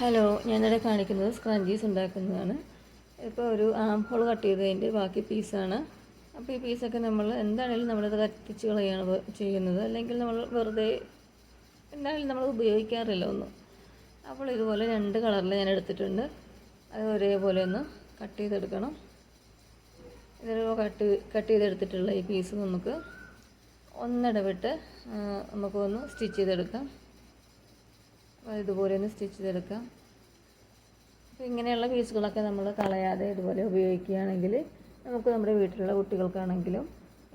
Hello ഞാനിവിടെ കാണിക്കുന്നത് scrunchies ഉണ്ടാക്കുന്നതാണ്. ഇപ്പോൾ ഒരു ആം ഹോൾ കട്ട് ചെയ്തതിന്റെ ബാക്കി പീസാണ് അപ്പോൾ ഈ പീസൊക്കെ നമ്മൾ എന്താണെങ്കിലും നമ്മളത് കത്തിച്ച് കളയാണ് ചെയ്യുന്നത്. അല്ലെങ്കിൽ നമ്മൾ വെറുതെ എന്തായാലും നമ്മൾ ഉപയോഗിക്കാറില്ല ഒന്നും. അപ്പോൾ ഇതുപോലെ രണ്ട് കളറിൽ ഞാൻ എടുത്തിട്ടുണ്ട്. അത് ഒരേപോലെ ഒന്ന് കട്ട് ചെയ്തെടുക്കണം. ഇതൊരു കട്ട് കട്ട് ചെയ്തെടുത്തിട്ടുള്ള ഈ പീസ് നമുക്ക് ഒന്നിടവിട്ട് നമുക്കൊന്ന് സ്റ്റിച്ച് ചെയ്തെടുക്കാം. ഇതുപോലെ ഒന്ന് സ്റ്റിച്ച് ചെയ്തെടുക്കാം അപ്പോൾ ഇങ്ങനെയുള്ള പീസുകളൊക്കെ നമ്മൾ കളയാതെ ഇതുപോലെ ഉപയോഗിക്കുകയാണെങ്കിൽ നമുക്ക് നമ്മുടെ വീട്ടിലുള്ള കുട്ടികൾക്കാണെങ്കിലും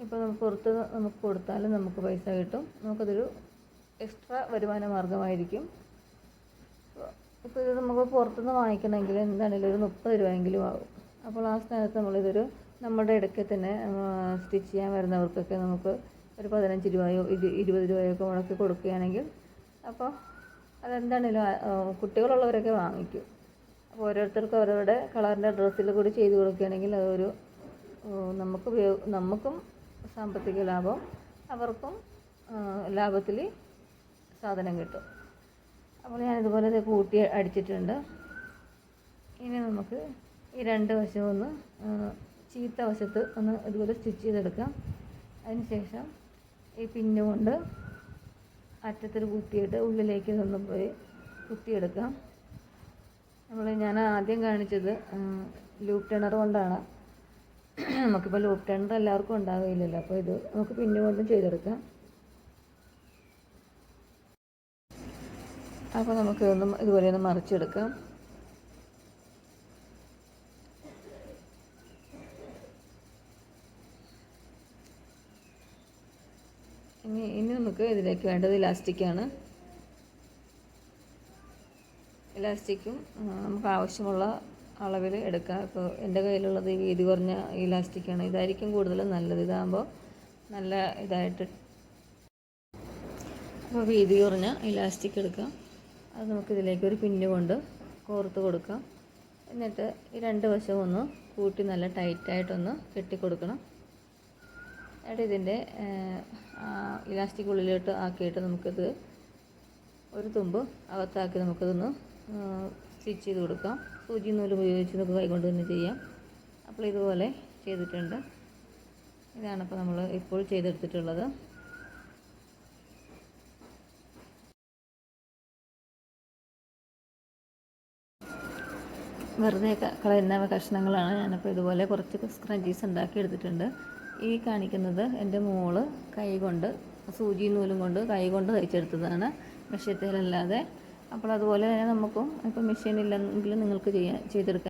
ഇപ്പോൾ നമുക്ക് പുറത്ത് നമുക്ക് കൊടുത്താലും നമുക്ക് പൈസ കിട്ടും. നമുക്കതൊരു എക്സ്ട്രാ വരുമാന മാർഗമായിരിക്കും. ഇപ്പോൾ ഇത് നമുക്ക് പുറത്തുനിന്ന് വാങ്ങിക്കണമെങ്കിൽ എന്താണെങ്കിലും ഒരു മുപ്പത് രൂപയെങ്കിലും ആവും. അപ്പോൾ ആ സ്ഥാനത്ത് നമ്മളിതൊരു നമ്മുടെ ഇടയ്ക്ക് തന്നെ സ്റ്റിച്ച് ചെയ്യാൻ വരുന്നവർക്കൊക്കെ നമുക്ക് ഒരു പതിനഞ്ച് രൂപയോ ഇത് ഇരുപത് രൂപയോ ഒക്കെ മുടക്കി കൊടുക്കുകയാണെങ്കിൽ അപ്പോൾ അതെന്താണേലും കുട്ടികളുള്ളവരൊക്കെ വാങ്ങിക്കും. അപ്പോൾ ഓരോരുത്തർക്കും അവരവരുടെ കളറിന്റെ ഡ്രസ്സിൽ കൂടി ചെയ്ത് കൊടുക്കുകയാണെങ്കിൽ അതൊരു നമുക്ക് നമുക്കും സാമ്പത്തിക ലാഭം അവർക്കും ലാഭത്തിൽ സാധനം കിട്ടും. അപ്പോൾ ഞാൻ ഇതുപോലെ കൂട്ടി അടിച്ചിട്ടുണ്ട്. ഇനി നമുക്ക് ഈ രണ്ട് വശവും ഒന്ന് ചീത്ത വശത്ത് ഒന്ന് ഇതുപോലെ സ്റ്റിച്ച് ചെയ്തെടുക്കാം. അതിന് ശേഷം ഈ പിന്നു കൊണ്ട് അറ്റത്തിൽ കുത്തിയിട്ട് ഉള്ളിലേക്ക് നിന്ന് പോയി കുത്തിയെടുക്കാം. നമ്മൾ ഞാൻ ആദ്യം കാണിച്ചത് ലൂപ്പ് ടണർ കൊണ്ടാണ്. നമുക്കിപ്പോൾ ലൂപ്പ് ടണർ എല്ലാവർക്കും ഉണ്ടാവുകയില്ലല്ലോ അപ്പോൾ ഇത് നമുക്ക് പിന്നെ കൊണ്ടും ചെയ്തെടുക്കാം. അപ്പോൾ നമുക്ക് ഇതുപോലെയൊന്ന് ഇതുപോലെ മറിച്ചെടുക്കാം. ഇനി ഇനി നമുക്ക് ഇതിലേക്ക് വേണ്ടത് ഇലാസ്റ്റിക്കാണ് ഇലാസ്റ്റിക്കും നമുക്ക് ആവശ്യമുള്ള അളവിൽ എടുക്കാം. ഇപ്പോൾ എന്റെ കയ്യിലുള്ളത് ഈ വീതി കുറഞ്ഞ ഇലാസ്റ്റിക്കാണ് ഇതായിരിക്കും കൂടുതലും നല്ലത്. ഇതാകുമ്പോൾ നല്ല ഇതായിട്ട് അപ്പോൾ വീതി കുറഞ്ഞ ഇലാസ്റ്റിക് എടുക്കാം. അത് നമുക്ക് ഇതിലേക്ക് ഒരു പിന്നു കൊണ്ട് കോർത്ത് കൊടുക്കാം. എന്നിട്ട് ഈ രണ്ട് വശവും ഒന്ന് കൂട്ടി നല്ല ടൈറ്റായിട്ടൊന്ന് കെട്ടിക്കൊടുക്കണം. എന്നിട്ട് ഇതിന്റെ ഇലാസ്റ്റിക് ഉള്ളിലോട്ട് ആക്കിയിട്ട് നമുക്കിത് ഒരു തുമ്പ് അകത്താക്കി നമുക്കിതൊന്ന് സ്റ്റിച്ച് ചെയ്ത് കൊടുക്കാം. സൂചി നൂൽ ഉപയോഗിച്ച് നമുക്ക് കൈകൊണ്ട് തന്നെ ചെയ്യാം. അപ്പോൾ ഇതുപോലെ ചെയ്തിട്ടുണ്ട്. ഇതാണ് ഇപ്പോൾ നമ്മൾ ഇപ്പോൾ ചെയ്തെടുത്തിട്ടുള്ളത്. വെറുതെ കളയുന്ന കഷ്ണങ്ങളാണ് ഞാനിപ്പോൾ ഇതുപോലെ കുറച്ച് സ്ക്രഞ്ചീസ് ഉണ്ടാക്കി എടുത്തിട്ടുണ്ട് ഈ കാണിക്കുന്നത് എന്റെ മോൾ കൈകൊണ്ട് സൂചി നൂലും കൊണ്ട് കൈ കൊണ്ട് തയ്ച്ചെടുത്തതാണ്. മെഷീത്തേലല്ലാതെ അപ്പോൾ അതുപോലെ തന്നെ നമുക്കും ഇപ്പോൾ മെഷീൻ ഇല്ലെങ്കിൽ നിങ്ങൾക്ക് ചെയ്യാൻ ചെയ്തെടുക്കാൻ